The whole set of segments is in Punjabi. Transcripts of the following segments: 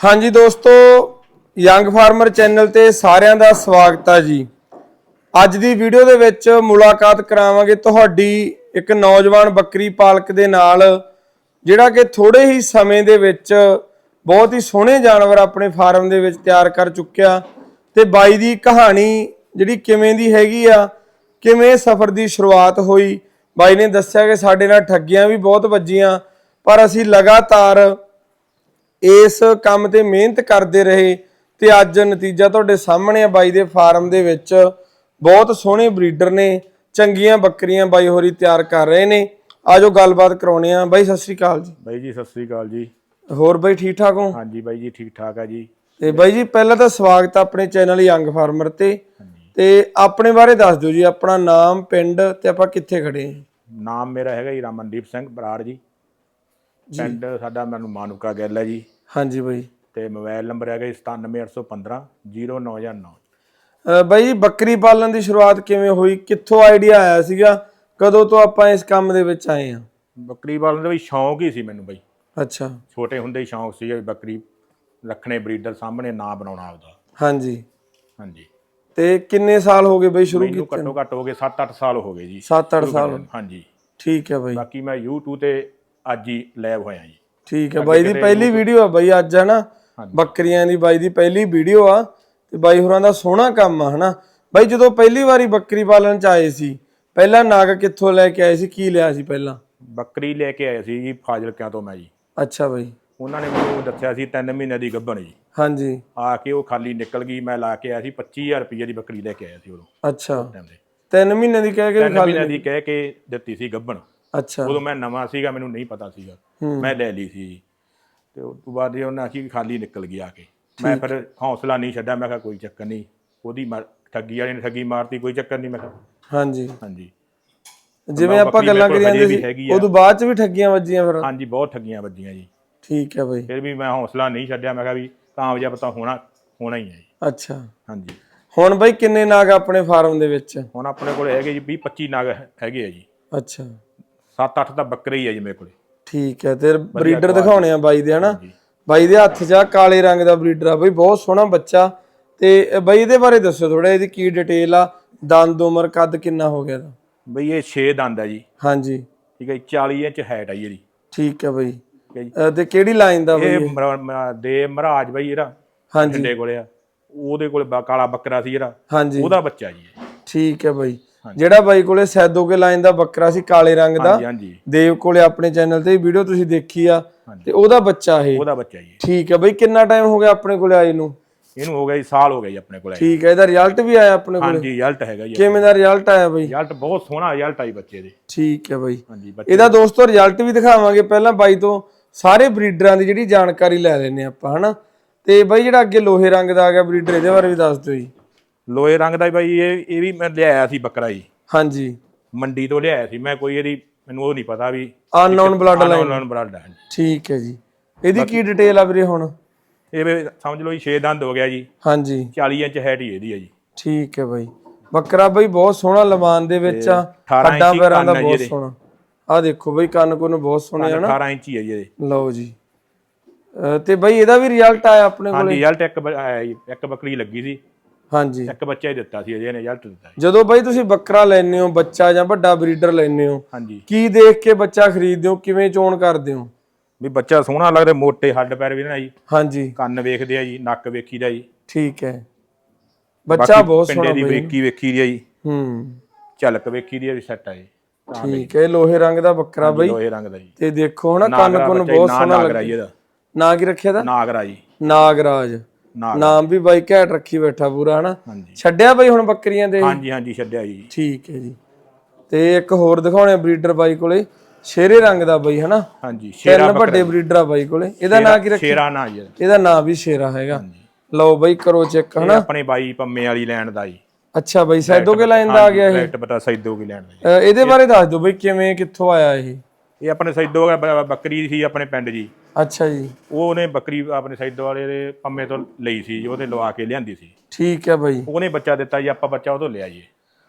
ਹਾਂਜੀ ਦੋਸਤੋ ਯੰਗ ਫਾਰਮਰ ਚੈਨਲ ਤੇ ਸਾਰਿਆਂ ਦਾ ਸਵਾਗਤ ਹੈ ਜੀ। ਅੱਜ ਦੀ ਵੀਡੀਓ ਦੇ ਵਿੱਚ ਮੁਲਾਕਾਤ ਕਰਾਵਾਂਗੇ ਤੁਹਾਡੀ ਇੱਕ ਨੌਜਵਾਨ ਬੱਕਰੀ ਪਾਲਕ ਦੇ ਨਾਲ, ਜਿਹੜਾ ਕਿ ਥੋੜੇ ਹੀ ਸਮੇਂ ਦੇ ਵਿੱਚ ਬਹੁਤ ਹੀ ਸੋਹਣੇ ਜਾਨਵਰ ਆਪਣੇ ਫਾਰਮ ਦੇ ਵਿੱਚ ਤਿਆਰ ਕਰ ਚੁੱਕਿਆ। ਤੇ ਬਾਈ ਦੀ ਕਹਾਣੀ ਜਿਹੜੀ ਕਿਵੇਂ ਦੀ ਹੈਗੀ ਆ, ਕਿਵੇਂ ਸਫ਼ਰ ਦੀ ਸ਼ੁਰੂਆਤ ਹੋਈ, ਬਾਈ ਨੇ ਦੱਸਿਆ ਕਿ ਸਾਡੇ ਨਾਲ ਠੱਗੀਆਂ ਵੀ ਬਹੁਤ ਵੱਜੀਆਂ, ਪਰ ਅਸੀਂ ਲਗਾਤਾਰ ਇਸ ਕੰਮ ਤੇ ਮਿਹਨਤ ਕਰਦੇ ਰਹੇ ਤੇ ਅੱਜ ਨਤੀਜਾ ਤੁਹਾਡੇ ਸਾਹਮਣੇ ਆ ਬਾਈ ਦੇ ਫਾਰਮ ਦੇ ਵਿੱਚ। ਬਹੁਤ ਸੋਹਣੇ ਬਰੀਡਰ ਨੇ ਚੰਗੀਆਂ ਬੱਕਰੀਆਂ ਬਾਈ ਹੋਰੀ ਤਿਆਰ ਕਰ ਰਹੇ ਨੇ। ਆਜੋ ਗੱਲਬਾਤ ਕਰਾਉਣੇ ਆ ਬਾਈ ਸਤਿ ਸ਼੍ਰੀ ਅਕਾਲ ਜੀ। ਬਾਈ ਜੀ ਸਤਿ ਸ੍ਰੀ ਅਕਾਲ ਜੀ। ਹੋਰ ਬਾਈ ਠੀਕ ਠਾਕ ਹੋ? ਹਾਂਜੀ ਬਾਈ ਜੀ ਠੀਕ ਠਾਕ ਆ ਜੀ। ਤੇ ਬਾਈ ਜੀ ਪਹਿਲਾਂ ਤਾਂ ਸਵਾਗਤ ਆ ਆਪਣੇ ਚੈਨਲ ਯੰਗ ਫਾਰਮਰ ਤੇ। ਤੇ ਆਪਣੇ ਬਾਰੇ ਦੱਸ ਦਿਓ ਜੀ ਆਪਣਾ ਨਾਮ ਪਿੰਡ ਤੇ ਆਪਾਂ ਕਿੱਥੇ ਖੜੇ ਹਾਂ? ਨਾਮ ਮੇਰਾ ਹੈਗਾ ਜੀ ਰਮਨਦੀਪ ਸਿੰਘ ਬਰਾੜ ਜੀ। ਪਿੰਡ ਸਾਡਾ ਮੈਨੂੰ ਮਾਨੁਕਾ ਗੱਲ ਹੈ ਜੀ। ਹਾਂਜੀ ਬਾਈ। ਤੇ ਮੋਬਾਈਲ ਨੰਬਰ ਹੈਗਾ ਜੀ 97815 0909 ਅਹ ਬਾਈ ਬੱਕਰੀ ਪਾਲਣ ਦੀ ਸ਼ੁਰੂਆਤ ਕਿਵੇਂ ਹੋਈ? ਕਿੱਥੋਂ ਆਈਡੀਆ ਆਇਆ ਸੀਗਾ? ਕਦੋਂ ਤੋਂ ਆਪਾਂ ਇਸ ਕੰਮ ਦੇ ਵਿੱਚ ਆਏ ਹਾਂ? ਬੱਕਰੀ ਪਾਲਣ ਦਾ ਵੀ ਸ਼ੌਂਕ ਹੀ ਸੀ ਮੈਨੂੰ ਬਾਈ। ਅੱਛਾ। ਛੋਟੇ ਹੁੰਦੇ ਹੀ ਸ਼ੌਂਕ ਸੀ ਵੀ ਬੱਕਰੀ ਰੱਖਣੇ ਬਰੀਡਰ ਸਾਹਮਣੇ ਨਾਂ ਬਣਾਉਣਾ ਆਪਦਾ। ਹਾਂਜੀ। ਹਾਂਜੀ। ਤੇ ਕਿੰਨੇ ਸਾਲ ਹੋ ਗਏ ਬਈ ਸ਼ੁਰੂ ਮੈਨੂੰ ਘੱਟੋ ਘੱਟ ਹੋ ਗਏ 7-8 ਸਾਲ ਹੋ ਗਏ ਜੀ। 7-8 ਸਾਲ। ਹਾਂਜੀ। ਠੀਕ ਹੈ ਬਾਈ। ਬਾਕੀ ਮੈਂ YouTube ਤੇ ਅੱਜ ਹੀ ਲੈਬ ਹੋਇਆ ਜੀ। ਠੀਕ ਹੈ ਬਾਈ ਦੀ ਪਹਿਲੀ ਵੀਡੀਓ ਆ ਬਾਈ ਅੱਜ ਹੈ ਨਾ? ਹਾਂਜੀ। ਬੱਕਰੀਆਂ ਦੀ ਬਾਈ ਦੀ ਪਹਿਲੀ ਵੀਡੀਓ ਆ ਤੇ ਬਾਈ ਹੋਰਾਂ ਦਾ ਸੋਹਣਾ ਕੰਮ ਆ ਹਨਾ? ਬਾਈ ਜਦੋਂ ਪਹਿਲੀ ਵਾਰੀ ਬੱਕਰੀ ਪਾਲਣ ਚ ਆਏ ਸੀ ਪਹਿਲਾਂ ਨਾਗ ਕਿੱਥੋਂ ਲੈ ਕੇ ਆਏ ਸੀ ਕੀ ਲਿਆ ਸੀ ਪਹਿਲਾਂ? ਬੱਕਰੀ ਲੈ ਕੇ ਆਏ ਸੀ ਜੀ ਫਾਜ਼ਿਲਕਿਆਂ ਤੋਂ ਮੈਂ ਜੀ। ਅੱਛਾ ਬਾਈ। ਉਹਨਾਂ ਨੇ ਮੈਨੂੰ ਦੱਸਿਆ ਸੀ 3 ਮਹੀਨੇ ਦੀ ਗੱਭਣ ਜੀ। ਹਾਂਜੀ। ਆ ਕੇ ਉਹ ਖਾਲੀ ਨਿਕਲ ਗਈ ਮੈਂ ਲਾ ਕੇ ਆਇਆ ਸੀ 25000 ਰੁਪਏ ਦੀ ਬੱਕਰੀ ਲੈ ਕੇ ਆਇਆ ਸੀ ਉਦੋਂ। ਅੱਛਾ। ਤਿੰਨ ਮਹੀਨੇ ਦੀ ਕਹਿ ਕੇ ਵੀ 3 ਖਾਲੀ ਮਹੀਨੇ ਦੀ ਕਹਿ ਕੇ ਦਿੱਤੀ ਸੀ ਗੱਭਣ। ਅੱਛਾ। ਉਦੋਂ ਮੈਂ ਨਵਾਂ ਸੀਗਾ ਮੈਨੂੰ ਨਹੀਂ ਪਤਾ ਸੀਗਾ। ਮੈਂ ਲੈ ਲਈ ਸੀ। ਤੇ ਉਸ ਤੋਂ ਬਾਅਦ ਇਹ ਉਹਨਾਂ ਆਖੀ ਖਾਲੀ ਨਿਕਲ ਗਈ ਆ ਕੇ। ਮੈਂ ਫਿਰ ਹੌਸਲਾ ਨਹੀਂ ਛੱਡਿਆ ਮੈਂ ਕਿਹਾ ਕੋਈ ਚੱਕਰ ਨਹੀਂ। ਉਹਦੀ ਮਾਰ- ਠੱਗੀ ਵਾਲੇ ਨੇ ਠੱਗੀ ਮਾਰਤੀ ਕੋਈ ਚੱਕਰ ਨਹੀਂ ਮੈਂ ਕਿਹਾ। ਹਾਂਜੀ। ਹਾਂਜੀ। ਜਿਵੇਂ ਆਪਾਂ ਬੱਕਰੀ ਗੱਲਾਂ ਮੇਰੇ ਕਰੀ ਕੋਲ ਜਾਂਦੇ ਹਜੇ ਵੀ ਸੀ ਹੈਗੀ ਆ। ਉਦੋਂ ਬਾਅਦ ਚ ਵੀ ਠੱਗੀਆਂ ਵੱਜੀਆਂ ਫਿਰ। ਹਾਂਜੀ ਬਹੁਤ ਠੱਗੀਆਂ ਵੱਜੀਆਂ ਜੀ। ਠੀਕ ਹੈ ਬਾਈ। ਫਿਰ ਵੀ ਮੈਂ ਹੌਸਲਾ ਨਹੀਂ ਛੱਡਿਆ ਮੈਂ ਕਿਹਾ ਵੀ ਕਾਮਯਾਬ ਤਾਂ ਹੋਣਾ ਹੋਣਾ ਹੀ ਹੈ ਜੀ। ਅੱਛਾ। ਹਾਂਜੀ। ਹੁਣ ਬਾਈ ਕਿੰਨੇ ਨਾਗ ਆਪਣੇ ਫਾਰਮ ਦੇ ਵਿੱਚ? ਹੁਣ ਆਪਣੇ ਕੋਲ ਹੈਗੇ ਜੀ 20 25 ਨਗ ਹੈਗੇ ਆ ਜੀ। ਅੱਛਾ। 7-8 ਤਾਂ ਬੱਕਰੇ ਹੀ ਆ ਜੀ ਮੇਰੇ ਕੋਲੇ। ਠੀਕ ਹੈ ਤੇ ਬਰੀਡਰ ਦਿਖਾਉਣੇ ਆ ਬਾਈ ਦੇ ਹਨਾ? ਬਾਈ ਦੇ ਹੱਥ 'ਚ ਆ ਕਾਲੇ ਰੰਗ ਦਾ ਬਰੀਡਰ ਆ ਬਾਈ ਬਹੁਤ ਸੋਹਣਾ ਬੱਚਾ। ਤੇ ਬਾਈ ਇਹਦੇ ਬਾਰੇ ਦੱਸੋ ਥੋੜਾ ਇਹਦੀ ਕੀ ਡਿਟੇਲ ਆ? ਦੰਦ ਉਮਰ ਕੱਦ ਕਿੰਨਾ ਹੋ ਗਿਆ ਦਾ ਬਈ ਇਹ 6 ਦੰਦ ਹੈ ਜੀ। ਹਾਂਜੀ। ਠੀਕ ਹੈ ਜੀ 40 ਇੰਚ ਹਾਈਟ ਆ ਜੀ ਇਹਦੀ। ਠੀਕ ਹੈ ਬਾਈ। ਤੇ ਕਿਹੜੀ ਲਾਈਨ ਦਾ ਬਾਈ ਇਹ ਦੇ ਮਹਾਰਾਜ ਬਈ ਜਿਹੜਾ ਹਾਂਜੀ। ਕੋਲੇ ਆ। ਉਹਦੇ ਕੋਲੇ ਕਾਲਾ ਬੱਕਰਾ ਸੀ ਜਿਹੜਾ ਹਾਂਜੀ। ਉਹਦਾ ਬੱਚਾ ਜੀ। ਠੀਕ ਹੈ ਬਾਈ। ਜਿਹੜਾ ਬਾਈ ਕੋਲੇ ਸੈਦੋਕੇ ਲਾਈਨ ਦਾ ਬੱਕਰਾ ਸੀ ਕਾਲੇ ਰੰਗ ਦਾ। ਦੇਵ ਕੋਲੇ ਆਪਣੇ ਚੈਨਲ ਤੇ ਵੀਡੀਓ ਤੁਸੀਂ ਦੇਖੀ ਆ। ਤੇ ਉਹਦਾ ਬੱਚਾ ਇਹ। ਉਹਦਾ ਬੱਚਾ ਜੀ ਠੀਕ ਹੈ ਬਾਈ ਕਿੰਨਾ ਟਾਈਮ ਹੋ ਗਿਆ ਆਪਣੇ ਕੋਲੇ ਆਏ ਨੂੰ? ਇਹਨੂੰ ਹੋ ਗਿਆ ਜੀ ਸਾਲ ਹੋ ਗਿਆ ਜੀ ਆਪਣੇ ਕੋਲੇ ਠੀਕ ਹੈ ਇਹਦਾ ਰਿਜ਼ਲਟ ਵੀ ਆਇਆ ਆਪਣੇ ਕੋਲੇ? ਹਾਂਜੀ ਰਿਜ਼ਲਟ ਹੈਗਾ ਜੀ ਕਿਵੇਂ ਦਾ ਰਿਜ਼ਲਟ ਆਇਆ ਬਾਈ? ਰਿਜ਼ਲਟ ਬਹੁਤ ਸੋਹਣਾ ਰਿਜ਼ਲਟ ਆਈ ਬੱਚੇ ਦੇ। ਠੀਕ ਹੈ ਬਾਈ। ਹਾਂਜੀ ਇਹਦਾ ਦੋਸਤੋ ਰਿਜ਼ਲਟ ਵੀ ਦਿਖਾਵਾਂਗੇ ਪਹਿਲਾਂ ਬਾਈ ਤੋਂ। ਸਾਰੇ ਬਰੀਡਰਾਂ ਦੀ ਜਿਹੜੀ ਜਾਣਕਾਰੀ ਲੈ ਲੈਨੇ ਆਪਾਂ ਹਨਾ? ਤੇ ਬਾਈ ਜਿਹੜਾ ਅੱਗੇ ਲੋਹੇ ਰੰਗ ਦਾ ਆ ਗਿਆ ਬਰੀਡਰ ਇਹਦੇ ਬਾਰੇ ਵੀ ਦੱਸ ਦਿਓ ਜੀ। ਲੋਹੇ ਰੰਗ ਦਾ ਬਾਈ ਇਹ ਇਹ ਵੀ ਮੈਂ ਲਿਆਇਆ ਸੀ ਬੱਕਰਾ ਜੀ। ਹਾਂਜੀ। ਮੰਡੀ ਤੋਂ ਲਿਆਇਆ ਸੀ। ਮੈਂ ਕੋਈ ਇਹਦੀ ਮੈਨੂੰ ਉਹ ਨਹੀਂ ਪਤਾ ਵੀ ਅਨਨੋਨ ਬਲੱਡ ਲਾਈਨ ਉਹਨਾਂ ਨੂੰ ਬਲੱਡ ਹੈ ਠੀਕ ਹੈ ਜੀ। ਇਹਦੀ ਕੀ ਡਿਟੇਲ ਆ ਵੀਰੇ ਹੁਣ? ਇਹ ਵੀ ਸਮਝ ਲਓ ਜੀ 6 ਦੰਦ ਹੋ ਗਿਆ ਜੀ। ਹਾਂਜੀ। 40 ਇੰਚ ਹੈਟ ਹੀ ਇਹਦੀ ਹੈ ਜੀ। ਠੀਕ ਹੈ ਬਾਈ। ਬੱਕਰਾ ਬਾਈ ਬਹੁਤ ਸੋਹਣਾ ਲਮਾਨ ਦੇ ਵਿੱਚ ਆ। 18 ਹੱਡਾਂ ਇੰਚੀ ਪੈਰਾਂ ਦਾ ਬਹੁਤ। ਸੋਹਣਾ। ਆ ਦੇਖੋ ਬਾਈ ਕੰਨ ਕੁੰਨ ਬਹੁਤ ਸੋਹਣੇ ਆ ਨਾ। 18 ਇੰਚ ਹੀ ਹੈ ਜੀ ਇਹਦੇ। ਲਓ ਜੀ। ਤੇ ਬਾਈ ਇਹਦਾ ਵੀ ਰਿਜ਼ਲਟ ਆਇਆ ਆਪਣੇ ਕੋਲ? ਹਾਂਜੀ ਰਿਜ਼ਲਟ ਇੱਕ ਬ- ਆਇਆ ਜੀ। ਇੱਕ ਬੱਕਰੀ ਲੱਗੀ ਸੀ। ਹਾਂਜੀ। ਇੱਕ ਬੱਚਾ ਹੀ ਦਿੱਤਾ ਸੀ ਅਜੇ ਨੇ ਰਿਜ਼ਲਟ ਦਿੱਤਾ ਜਦੋਂ ਬਾਈ ਤੁਸੀਂ ਬੱਕਰਾ ਲੈਨੇ ਹੋ ਬੱਚਾ ਜਾਂ ਵੱਡਾ ਬਰੀਡਰ ਲੈਨੇ ਹੋ ਹਾਂਜੀ। ਕੀ ਦੇਖ ਕੇ ਬੱਚਾ ਖਰੀਦਦੇ ਹੋ ਕਿਵੇਂ ਚੋਣ ਕਰਦੇ ਹੋ? ਵੀ ਬੱਚਾ ਸੋਹਣਾ ਲੱਗਦਾ ਮੋਟੇ ਹੱਡ ਪੈਰ ਵੀ ਨਾ ਜੀ। ਹਾਂਜੀ। ਕੰਨ ਵੇਖਦੇ ਆ ਜੀ ਨੱਕ ਵੇਖੀਦਾ ਜੀ। ਠੀਕ ਹੈ। ਬੱਚਾ ਬਹੁਤ ਪਿੰਡੇ ਸੋਹਣਾ ਦੀ ਬਾਈ। ਵੇਖੀ ਵੇਖੀ ਦੀ ਆ ਜੀ। ਹੂੰ। ਝਲਕ ਵੇਖੀ ਦੀ ਆ ਵੀ ਸੈੱਟ ਆ ਜੀ। ਠੀਕ ਹੈ ਲੋਹੇ ਰੰਗ ਦਾ ਬੱਕਰਾ ਬਾਈ। ਲੋਹੇ ਰੰਗ ਦਾ ਜੀ। ਤੇ ਦੇਖੋ ਹਨਾ ਕੰਨ ਨਾਗਰਾ ਕੁੰਨ ਬਹੁਤ ਸੋਹਣਾ ਨਾਗਰਾ ਜੀ ਲੱਗਦਾ ਇਹਦਾ। ਨਾਂ ਕੀ ਰੱਖਿਆ ਦਾ? ਨਾਗਰਾ ਜੀ। ਨਾਗਰਾਜ। ਨਾਗ ਨਾਮ ਵੀ ਬਾਈ ਘੈਂਟ ਰੱਖੀ ਬੈਠਾ ਪੂਰਾ ਹਨਾ? ਛੱਡਿਆ ਬਾਈ ਹੁਣ ਬੱਕਰੀਆਂ ਦੇ? ਹਾਂਜੀ ਹਾਂਜੀ ਛੱਡਿਆ ਜੀ। ਠੀਕ ਹੈ ਜੀ। ਤੇ ਇੱਕ ਹੋਰ ਦਿਖਾਉਣੇ ਬਰੀਡਰ ਬਾਈ ਕੋਲੇ। ਸ਼ੇਰੇ ਰੰਗ ਦਾ ਬਾਈ ਹਨਾ? ਹਾਂਜੀ ਸ਼ੇਰਾ ਤਿੰਨ ਵੱਡੇ ਬਰੀਡਰ ਆ ਬਾਈ ਕੋਲੇ। ਇਹਦਾ ਨਾਂ ਕੀ ਰੱਖਿਆ ਸ਼ੇਰਾ ਨਾ ਜੀ ਇਹਦਾ। ਨਾਂ ਵੀ ਸ਼ੇਰਾ ਹੈਗਾ। ਲਓ ਬਾਈ ਕਰੋ ਚੈੱਕ ਹਨਾ? ਆਪਣੇ ਬਾਈ ਪੰਮੇ ਵਾਲੀ ਲੈਣ ਦਾ ਜੀ। ਅੱਛਾ ਬਾਈ ਸੈਦੋ ਕੇ ਲਾਈਨ ਦਾ ਆ ਗਿਆ ਇਹ? ਡਾਇਰੈਕਟ ਪਤਾ ਸੈਦੋ ਕੀ ਲੈਣ ਦਾ ਇਹਦੇ ਬਾਰੇ ਦੱਸ ਦਿਓ ਬਾਈ ਕਿਵੇਂ ਕਿੱਥੋਂ ਆਇਆ ਇਹ? ਇਹ ਆਪਣੇ ਸੈਦੋ ਬੱਕਰੀ ਸੀ ਆਪਣੇ ਪਿੰਡ ਜੀ। ਅੱਛਾ ਜੀ। ਉਹ ਉਹਨੇ ਬੱਕਰੀ ਆਪਣੇ ਸੈਦੋ ਵਾਲੇ ਦੇ ਪੰਮੇ ਤੋਂ ਲਈ ਸੀ ਜੀ ਉਹਦੇ ਲਵਾ ਕੇ ਲਿਆਂਦੀ ਸੀ। ਠੀਕ ਹੈ ਬਾਈ। ਉਹਨੇ ਬੱਚਾ ਦਿੱਤਾ ਜੀ ਆਪਾਂ ਬੱਚਾ ਉਹ ਤੋਂ ਲਿਆ ਜੀ।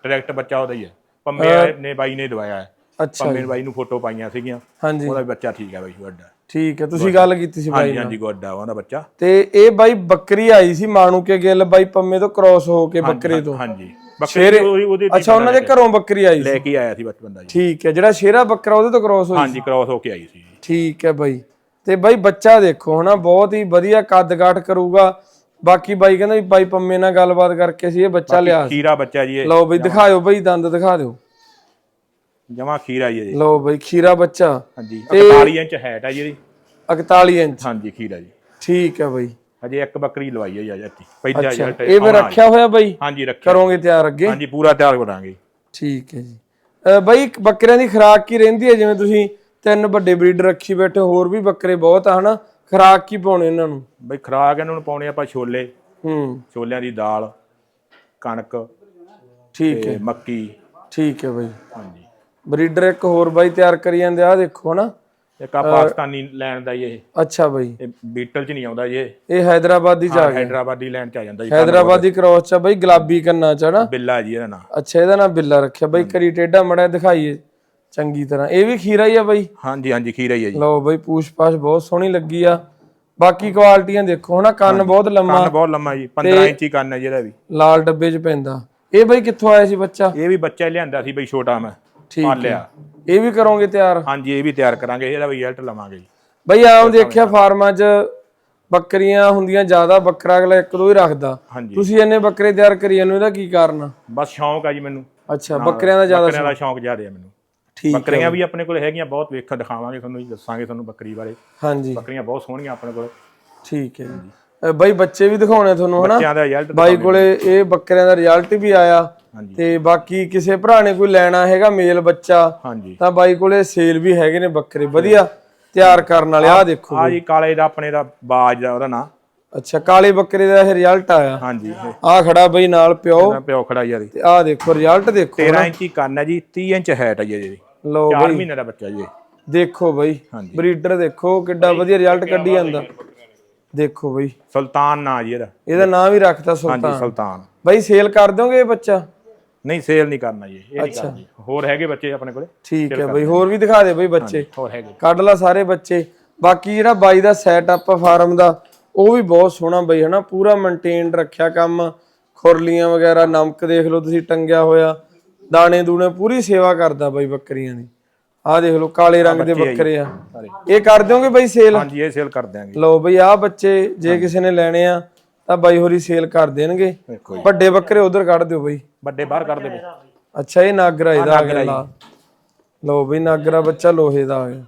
ਡਾਇਰੈਕਟ ਬੱਚਾ ਉਹਦਾ ਹੀ ਹੈ ਪੰਮੇ ਨੇ ਬਾਈ ਨੇ ਦਵਾਇਆ ਹੈ। ਅੱਛਾ ਪੰਮੇ ਬਾਈ ਨੂੰ ਫੋਟੋ ਪਾਈਆਂ ਸੀਗੀਆਂ। ਹਾਂਜੀ। ਉਹਦਾ ਬੱਚਾ ਠੀਕ ਹੈ ਬਾਈ ਵੱਡਾ ਠੀਕ ਹੈ ਤੁਸੀਂ ਗੱਲ ਕੀਤੀ ਸੀ ਬਾਈ ਹਾਂਜੀ ਹਾਂਜੀ ਗੋਡਾ ਉਹਦਾ ਬੱਚਾ। ਤੇ ਇਹ ਬਾਈ ਬੱਕਰੀ ਆਈ ਸੀ ਮਾਣੂ ਕੇ ਗਿੱਲ ਬਾਈ ਪੰਮੇ ਤੋਂ ਕ੍ਰਾਸ ਹੋ ਕੇ ਬੱਕਰੇ ਤੋਂ। ਹਾਂਜੀ। ਬੱਕਰੀ ਉਹਦੀ ਉਹਦੇ ਅੱਛਾ ਉਹਨਾਂ ਦੇ ਘਰੋਂ ਬੱਕਰੀ ਆਈ ਸੀ। ਲੈ ਕੇ ਆਇਆ ਸੀ ਬਚਪਨ ਦਾ ਜੀ। ਠੀਕ ਹੈ ਜਿਹੜਾ ਸ਼ੇਰਾ ਬੱਕਰਾ ਉਹਦੇ ਤੋਂ ਕ੍ਰਾਸ ਹੋਈ ਹਾਂਜੀ ਕ੍ਰਾਸ ਹੋ ਕੇ ਆਈ ਸੀ। ਠੀਕ ਹੈ ਬਾਈ। ਤੇ ਬਾਈ ਬੱਚਾ ਦੇਖੋ ਹਨਾ ਬਹੁਤ ਹੀ ਵਧੀਆ ਕੱਦ ਕਾਠ ਕਰੂਗਾ। ਬਾਕੀ ਬਾਈ ਕਹਿੰਦਾ ਵੀ ਬਾਈ ਪੰਮੇ ਨਾਲ ਗੱਲਬਾਤ ਕਰਕੇ ਸੀ ਇਹ ਬੱਚਾ ਲਿਆ। ਖੀਰਾ ਬੱਚਾ ਜੀ ਇਹ ਲਓ ਬਈ ਦਿਖਾਇਓ ਬਈ ਦੰਦ ਦਿਖਾ ਦਿਓ। ਜਮਾ ਖੀਰਾ ਜੀ ਇਹ। ਲਓ ਬਈ ਖੀਰਾ ਬੱਚਾ। ਹਾਂਜੀ 41 ਇੰਚ ਹੈਟ ਆ ਜੀ ਇਹਦੀ। 41 ਇੰਚ। ਹਾਂਜੀ ਖੀਰਾ ਜੀ। ਠੀਕ ਹੈ ਬਈ। ਹਜੇ ਇੱਕ ਬੱਕਰੀ ਲਵਾਈ ਹੈ ਜੀ ਅੱਜ ਪਹਿਲਾ ਅੱਛਾ ਜੀ ਇਹ ਵੀ ਰੱਖਿਆ ਹੋਇਆ ਬਾਈ? ਹਾਂਜੀ ਰੱਖਿਆ। ਕਰੋਗੇ ਤਿਆਰ ਅੱਗੇ? ਹਾਂਜੀ ਪੂਰਾ ਤਿਆਰ ਕਰਾਂਗੇ। ਠੀਕ ਹੈ ਜੀ। ਬਾਈ ਬੱਕਰਿਆਂ ਦੀ ਖੁਰਾਕ ਕੀ ਰਹਿੰਦੀ ਹੈ? ਜਿਵੇਂ ਤੁਸੀਂ ਤਿੰਨ ਵੱਡੇ ਬਰੀਡ ਰੱਖੀ ਬੈਠੇ ਹੋਰ ਵੀ ਬੱਕਰੇ ਬਹੁਤ ਆ ਹਨਾ? ਖੁਰਾਕ ਕੀ ਪਾਉਣੇ ਇਹਨਾਂ ਨੂੰ? ਬਈ ਖਰਾਕ ਇਹਨਾਂ ਨੂੰ ਪਾਉਣੇ ਆਪਾਂ ਛੋਲੇ। ਹੂੰ। ਛੋਲਿਆਂ ਦੀ ਦਾਲ ਕਣਕ ਠੀਕ ਹੈ। ਮੱਕੀ। ਠੀਕ ਹੈ ਬਾਈ। ਹਾਂਜੀ। ਬਰੀਡਰ ਇੱਕ ਹੋਰ ਬਾਈ ਤਿਆਰ ਕਰੀ ਜਾਂਦੇ ਆ ਦੇਖੋ ਹਨਾ? ਇੱਕ ਆ ਪਾਕਿਸਤਾਨੀ ਲੈਣ ਦਾ ਜੀ ਇਹ। ਅੱਛਾ ਬਾਈ। ਇਹ ਬੀਟਲ ਚ ਨਹੀਂ ਆਉਂਦਾ ਜੀ ਇਹ। ਇਹ ਹੈਦਰਾਬਾਦੀ ਚ ਆ ਗਿਆ। ਹੈਦਰਾਬਾਦੀ ਲੈਣ ਚ ਆ ਜਾਂਦਾ ਜੀ ਹੈਦਰਾਬਾਦੀ ਕ੍ਰੋਸ ਚ ਆ ਬਾਈ ਗੁਲਾਬੀ ਕੰਨਾਂ ਚ ਹਨਾ? ਬਿੱਲਾ ਜੀ ਇਹਦਾ ਨਾਂ। ਅੱਛਾ ਇਹਦਾ ਨਾਮ ਬਿੱਲਾ ਰੱਖਿਆ। ਬਾਈ ਕਰੀ ਟੇਡਾ ਮੜਾ ਦਿਖਾਈਏ ਚੰਗੀ ਤਰ੍ਹਾਂ। ਇਹ ਵੀ ਖੀਰਾ ਹੀ ਆ ਬਾਈ? ਹਾਂਜੀ ਹਾਂਜੀ ਖੀਰਾ ਹੀ ਹੈ ਜੀ। ਲਓ ਬਾਈ ਪੂਛ-ਪਾਛ ਬਹੁਤ ਸੋਹਣੀ ਲੱਗੀ ਆ। ਬਾਕੀ ਕੁਆਲਿਟੀਆਂ ਦੇਖੋ ਹਨਾ ਕੰਨ ਬਹੁਤ ਲੰਮਾ। ਕੰਨ ਬਹੁਤ ਲੰਮਾ ਜੀ 15 ਇੰਚੀ ਕੰਨ ਹੈ ਜੀ ਇਹਦਾ ਵੀ। ਲਾਲ ਡੱਬੇ 'ਚ ਪੈਂਦਾ। ਇਹ ਬਾਈ ਕਿੱਥੋਂ ਆਇਆ ਸੀ ਬੱਚਾ? ਇਹ ਵੀ ਬੱਚਾ ਲਿਆਂਦਾ ਸੀ ਬਈ ਛੋਟਾ ਮੈਂ। ਠੀਕ ਲਿਆ। ਇਹ ਵੀ ਕਰੋਗੇ ਤਿਆਰ? ਹਾਂਜੀ ਇਹ ਵੀ ਤਿਆਰ ਕਰਾਂਗੇ ਇਹਦਾ ਵੀ ਰਿਜ਼ਲਟ ਲਵਾਂਗੇ ਜੀ। ਬਈ ਆਮ ਦੇਖਿਆ ਫਾਰਮਾਂ 'ਚ ਬੱਕਰੀਆਂ ਹੁੰਦੀਆਂ ਜ਼ਿਆਦਾ ਬੱਕਰਾ ਅਗਲਾ ਇੱਕ ਦੋ ਹੀ ਰੱਖਦਾ। ਹਾਂਜੀ। ਤੁਸੀਂ ਇੰਨੇ ਬੱਕਰੇ ਤਿਆਰ ਕਰੀ ਜਾਂਦੇ ਹੋ ਇਹਦਾ ਕੀ ਕਾਰਨ ਆ? ਬਸ ਸ਼ੌਂਕ ਆ ਜੀ ਮੈਨੂੰ। ਅੱਛਾ ਬੱਕਰਿਆਂ ਦਾ ਜ਼ਿਆਦਾ ਬੱਕਰੀਆਂ ਦਾ ਸ਼ੌਂਕ। ਜ਼ਿਆਦਾ ਹੈ ਮੈਨੂੰ। ਠੀਕ ਬੱਕਰੀਆਂ ਵੀ ਆਪਣੇ ਕੋਲ ਹੈਗੀਆਂ ਬਹੁਤ ਵੇਖ ਦਿਖਾਵਾਂਗੇ ਤੁਹਾਨੂੰ ਜੀ ਦੱਸਾਂਗੇ ਤੁਹਾਨੂੰ ਬੱਕਰੀ ਬਾਰੇ। ਹਾਂਜੀ। ਬੱਕਰੀਆਂ ਬਹੁਤ ਸੋਹਣੀਆਂ ਆਪਣੇ ਕੋਲ। ਠੀਕ ਹੈ। ਜੀ ਅ, ਬਾਈ ਬੱਚੇ ਵੀ ਦਿਖਾਉਣੇ ਤੁਹਾਨੂੰ ਹਨਾ? ਬੱਚਿਆਂ ਦਾ ਰਿਜ਼ਲਟ ਬਾਈ ਕੋਲੇ ਇਹ ਬੱਕਰਿਆਂ ਦਾ ਰਿਜ਼ਲਟ ਵੀ ਆਇਆ। ਤੇ ਬਾਕੀ ਕਿਸੇ ਭਰਾ ਨੇ ਕੋਈ ਲੈਣਾ ਹੈਗਾ ਮੇਲ ਬੱਚਾ ਹਾਂਜੀ। ਤਾਂ ਬਾਈ ਕੋਲੇ ਸੇਲ ਵੀ ਹੈਗੇ ਨੇ ਬੱਕਰੇ ਵਧੀਆ ਤਿਆਰ ਕਰਨ ਵਾਲੇ ਆ ਦੇਖੋ ਆ ਜੀ ਕਾਲੇ ਦਾ ਆਪਣੇ ਦਾ ਬਾਜ ਦਾ ਉਹਦਾ ਨਾਂ। ਅੱਛਾ ਕਾਲੇ ਬੱਕਰੇ ਦਾ ਇਹ ਰਿਜ਼ਲਟ ਆਇਆ। ਹਾਂਜੀ। ਆ ਖੜਾ ਬਈ ਨਾਲ ਪਿਓ। ਪਿਓ ਖੜਾ ਇਹਦੀ ਤੇ ਆ ਦੇਖੋ ਰਿਜ਼ਲਟ ਦੇਖੋ 13 ਇੰਚੀ ਕੰਨ ਹੈ ਜੀ 30 ਇੰਚ ਹੈਟ ਹੈ ਜੀ ਇਹਦੀ। ਲਓ 4 ਬਈ। ਮਹੀਨੇ ਦਾ ਬੱਚਾ ਜੀ। ਦੇਖੋ ਬਈ ਹਾਂਜੀ। ਬਰੀਡਰ ਦੇਖੋ ਕਿੱਡਾ ਵਧੀਆ ਰਿਜ਼ਲਟ ਕੱਢੀ ਜਾਂਦਾ। ਦੇਖੋ ਬਈ। ਸੁਲਤਾਨ ਨਾਂ ਜੀ ਇਹਦਾ। ਇਹਦਾ ਨਾਮ ਵੀ ਰੱਖਤਾ ਹਾਂਜੀ ਸੁਲਤਾਨ। ਸੁਲਤਾਨ। ਬਈ ਸੇਲ ਕਰ ਦੋਗੇ ਇਹ ਬੱਚਾ? ਨਹੀਂ ਸੇਲ ਨਹੀਂ ਕਰਨਾ ਜੀ ਇਹ ਨਹੀਂ ਕਰਨਾ ਹੋਰ ਹੈਗੇ ਬੱਚੇ ਆਪਣੇ ਕੋਲੇ? ਠੀਕ ਹੈ ਬਈ ਹੋਰ ਵੀ ਦਿਖਾ ਦੇ ਬਈ ਬੱਚੇ। ਹੋਰ ਹੈਗੇ। ਕੱਢ ਲਾ ਸਾਰੇ ਬੱਚੇ। ਬਾਕੀ ਜਿਹੜਾ ਬਾਈ ਦਾ ਸੈਟਅਪ ਫਾਰਮ ਦਾ ਉਹ ਵੀ ਬਹੁਤ ਸੋਹਣਾ ਬਈ ਹਨਾ? ਪੂਰਾ ਮੇਨਟੇਨਡ ਰੱਖਿਆ ਕੰਮ। ਖੁਰਲੀਆਂ ਵਗੈਰਾ ਨਮਕ ਦੇਖ ਲਓ ਤੁਸੀਂ ਟੰਗਿਆ ਹੋਇਆ। ਦਾਣੇ ਦੂਣੇ ਪੂਰੀ ਸੇਵਾ ਕਰਦਾ ਬਾਈ ਬੱਕਰੀਆਂ ਦੀ। ਆਹ ਦੇਖ ਲਓ ਕਾਲੇ ਰੰਗ ਦੇ ਬੱਕਰੇ ਆ। ਸਾਰੇ। ਇਹ ਕਰ ਦਿਓਗੇ ਬਾਈ ਸੇਲ ਹਾਂਜੀ ਇਹ ਸੇਲ ਕਰ ਦਿਆਂਗੇ। ਲਓ ਬਈ ਆਹ ਬੱਚੇ ਜੇ ਕਿਸੇ ਨੇ ਲੈਣੇ ਆ ਤਾਂ ਬਾਈ ਹੋਰੀ ਸੇਲ ਕਰ ਦੇਣਗੇ। ਵੱਡੇ ਬੱਕਰੇ ਉਧਰ ਕੱਢ ਦਿਓ ਬਈ। ਵੱਡੇ ਬਾਹਰ ਕਰ ਦੇ ਅੱਛਾ ਇਹ ਨਾਗਰਾ ਇਹਦਾ ਆ ਗਿਆ ਲਓ ਬਈ ਨਾਗਰਾ ਬੱਚਾ ਲੋਹੇ ਦਾ ਆ ਗਿਆ।